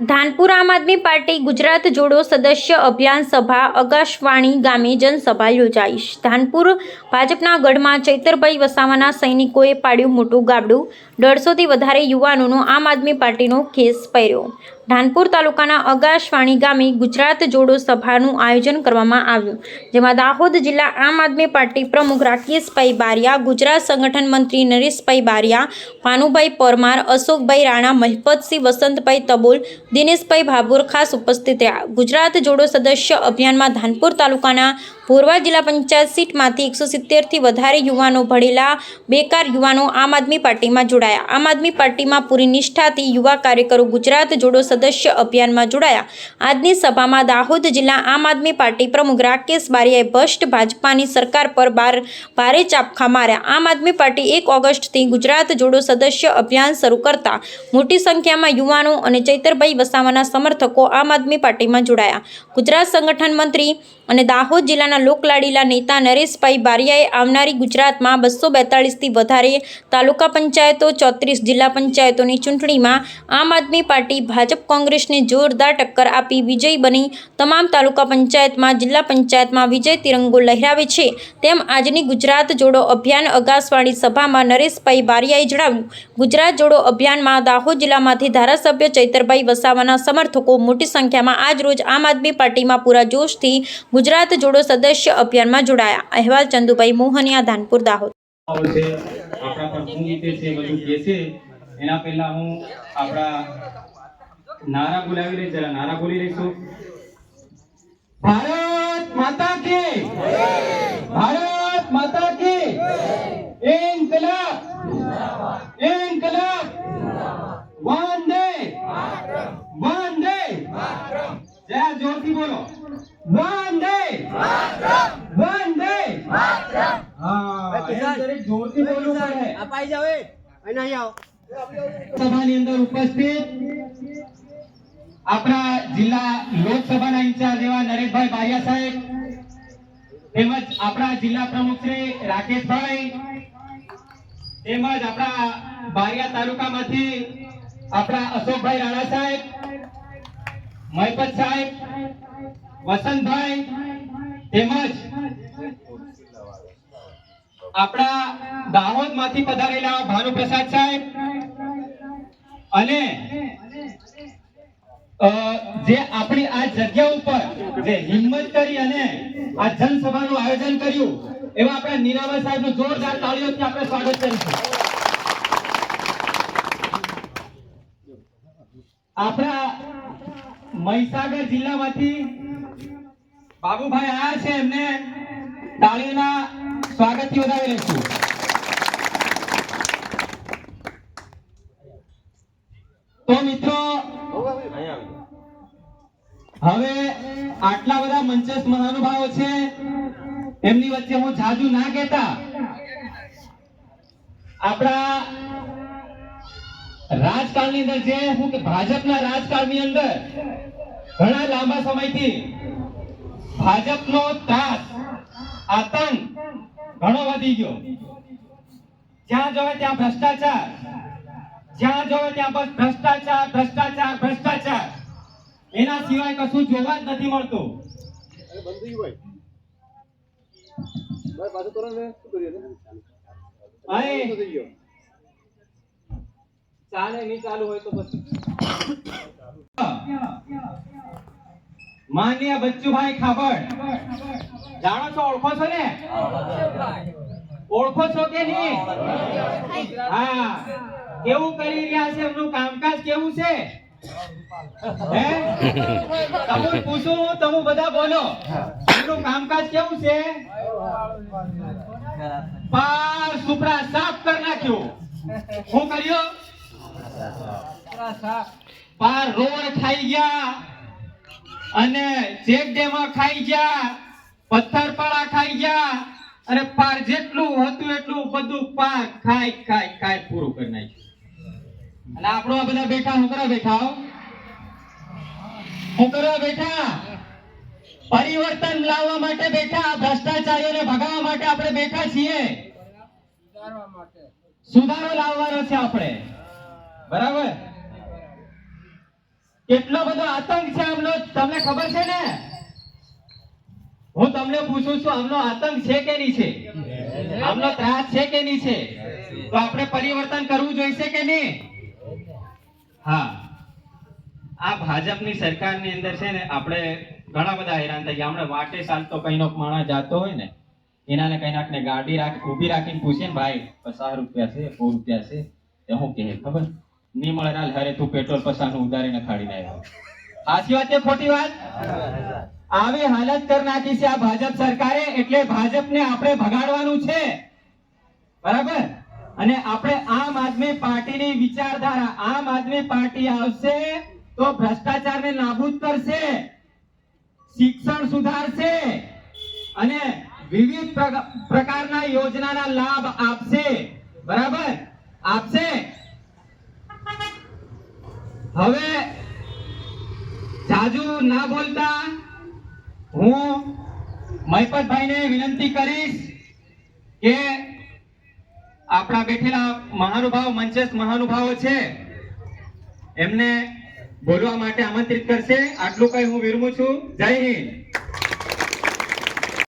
ધાનપુર આમ આદમી પાર્ટી ગુજરાત જોડો સદસ્ય અભિયાન સભા અગાશવાણી ગામે જનસભા યોજાઈ. ધાનપુર ભાજપના ગઢમાં ચૈતરભાઈ વસાવાના સૈનિકોએ પાડ્યું મોટું ગાબડું. દોઢસોથી વધારે યુવાનોનો આમ આદમી પાર્ટીનો કેસ પહેર્યો. ધાનપુર તાલુકાના અગાશવાણી ગામે ગુજરાત જોડો સભાનું આયોજન કરવામાં આવ્યું, જેમાં દાહોદ જિલ્લા આમ આદમી પાર્ટી પ્રમુખ રાકેશભાઈ બારિયા, ગુજરાત સંગઠન મંત્રી નરેશભાઈ બારિયા, ભાનુભાઈ પરમાર, અશોકભાઈ રાણા, મહિપતસિંહ વસંતભાઈ તબોલ, દિનેશભાઈ ભાભોર ખાસ ઉપસ્થિત રહ્યા. ગુજરાત જોડો સદસ્ય અભિયાનમાં ધાનપુર તાલુકાના ભોરવા જિલ્લા પંચાયત સીટમાંથી એકસો સિત્તેરથી વધારે યુવાનો ભળેલા બેકાર યુવાનો આમ આદમી પાર્ટીમાં જોડાયા. આમ આદમી પાર્ટીમાં પૂરી નિષ્ઠાથી યુવા કાર્યકરો ગુજરાત જોડો સદસ્ય અભિયાનમાં જોડાયા. આજની સભામાં દાહોદ જિલ્લા આમ આદમી પાર્ટી પ્રમુખ રાકેશ બારિયાએ ભ્રષ્ટ ભાજપાની સરકાર પર બાર, ભારે ચાપખા માર્યા. આમ આદમી પાર્ટી એક ઓગસ્ટથી ગુજરાત જોડો સદસ્ય અભિયાન શરૂ કરતા મોટી સંખ્યામાં યુવાનો અને ચૈતરભાઈ વસાવાના સમર્થકો આમ આદમી પાર્ટીમાં જોડાયા. ગુજરાત સંગઠન મંત્રી અને દાહોદ જિલ્લાના લોકલાડીલા નેતા નરેશભાઈ બારિયાએ આવનારી ગુજરાતમાં બસો બેતાળીસથી વધારે તાલુકા પંચાયતો, ચોત્રીસ જિલ્લા પંચાયતોની ચૂંટણીમાં આમ આદમી પાર્ટી, ભાજપ કોંગ્રેસને જોરદાર ટક્કર આપી વિજયી બની. તમામ તાલુકા પંચાયતમાં, જિલ્લા પંચાયતમાં વિજય તિરંગો લહેરાવે છે. તેમ આજની ગુજરાત જોડો અભિયાન અગાસવાણી સભામાં નરેશભાઈ બારિયાએ જણાવ્યું, ગુજરાત જોડો અભિયાનમાં દાહોદ જિલ્લામાંથી ધારાસભ્ય ચૈતરભાઈ વસાવાના સમર્થકો મોટી સંખ્યામાં આજ રોજ આમ આદમી પાર્ટીમાં પૂરા જોશથી ગુજરાત જોડો સદસ્ય અભિયાનમાં જોડાયા. અહેવાલ ચંદુભાઈ મોહનિયા, ધાનપુર, દાહોદ. એના પહેલા હું આપણા નારા બોલાવી જરા નારા બોલી લઈશું આપણા જિલ્લા લોકસભાના ઇન્ચાર્જ એવા નરેશભાઈ બારિયા સાહેબ, તેમજ આપણા જિલ્લા પ્રમુખ શ્રી રાકેશભાઈ, તેમજ આપણા બારિયા તાલુકામાંથી આપણા અશોકભાઈ રાણા સાહેબ મહેપત સાહેબ, વસંતભાઈ, તેમજ આપણા દાહોદમાંથી પધારેલા ભાનુપ્રસાદ સાહેબ અને જે આપણી આ જગ્યા ઉપર જે હિંમત કરી અને આ જનસભાનું આયોજન કર્યું, એવા આપણા નીરાવા સાહેબનું જોરદાર તાળીઓથી આપણે સ્વાગત કરીશું. આપણા મહીસાગર જિલ્લામાંથી બાબુભાઈ આયા છે એમને તાળીઓના સ્વાગતથી વધાવી લઈશું તો મિત્રો હવે આટલા બધા મંચસ્થ મહાનુભાવો છે, એમની વચ્ચે હું જાજુ ના કહેતા. આપણા રાજકારણની અંદર જે હું કે ભાજપના રાજકારણની અંદર ઘણા લાંબા સમયથી ભાજપનો ત્રાસ આતંક ઘણો વધી ગયો. જ્યાં જોવે ત્યાં ભ્રષ્ટાચાર. જ્યાં જોવે ત્યાં બસ ભ્રષ્ટાચાર ભ્રષ્ટાચાર ભ્રષ્ટાચાર. એના સિવાય કશું જોવા જ નથી મળતું. ચાલે નહીં ચાલુ હોય તો પછી. માનનીય બચ્ચુભાઈ ખાબડ. જાણો છો ઓળખો છો ને? ઓળખો છો કે નહીં? હા. કેવું કરી રહ્યા છે? એમનું કામકાજ કેવું છે? હે? પૂછું, તમે બધા બોલો. એમનું કામકાજ કેવું છે? પાર સુપરા સાફ કરી નાખ્યું. શું કર્યો? પાર રોડ ખાઈ ગયા. અને ચેક ડેમ ખાઈ ગયા પથ્થરપાડા ખાઈ ગયા અને પાર જેટલું હતું એટલું બધું પાર ખાઈ ખાઈ ખાઈ પૂરું કરી નાખ્યું. અને આપણો આ બધા બેઠા હું કરવા બેઠા હો? કરવા બેઠા? પરિવર્તન લાવવા માટે બેઠા ભ્રષ્ટાચારીઓને ભગાવવા માટે આપણે બેઠા છીએ. સુધારો લાવવાનો છે આપણે. બરાબર? કેટલો બધો આતંક છે આમનો? તમને ખબર છે ને? હું તમને પૂછું છું, આમનો આતંક છે કે નહીં છે? આમનો ત્રાસ છે કે નહીં છે? તો આપણે પરિવર્તન કરવું જોઈશે કે નહીં? હા. આ ભાજપની સરકારની અંદર છે ને, આપણે ઘણા બધા હેરાન થઈ ગયા. હમણાં વાટે ચાલતો કઈનો માણસ જાતો હોય ને, એના ને કઈ નાખને ગાડી રાખ, ઊભી રાખીને પૂછે ને ભાઈ, પચાસ રૂપિયા છે, સો રૂપિયા છે. તે હું કહે, ખબર. ની મળે ના હરે તું પેટ્રોલ પસાનું ઉધારીને ખાડીને આવ્યો સાચી વાત કે ખોટી વાત? આવી હાલત કર નાખી છે આ ભાજપ સરકારે, એટલે ભાજપને આપણે ભગાડવાનું છે. બરાબર? અને આપણે આમ આદમી પાર્ટીની વિચારધારા આમ આદમી પાર્ટી આવશે તો ભ્રષ્ટાચારને નાબૂદ કરશે, શિક્ષણ સુધારશે, અને વિવિધ પ્રકારના યોજનાના લાભ આપશે. બરાબર? આપશે. હવે જાજુ ના બોલતા હું મહિપતભાઈને વિનંતી કરીશ કે આપણા બેઠેલા મહાનુભાવ, મંચસ્થ મહાનુભાવો છે, એમને બોલવા માટે આમંત્રિત કરશે. આટલું કઈ હું વિરમું છું. જય હિન્દ.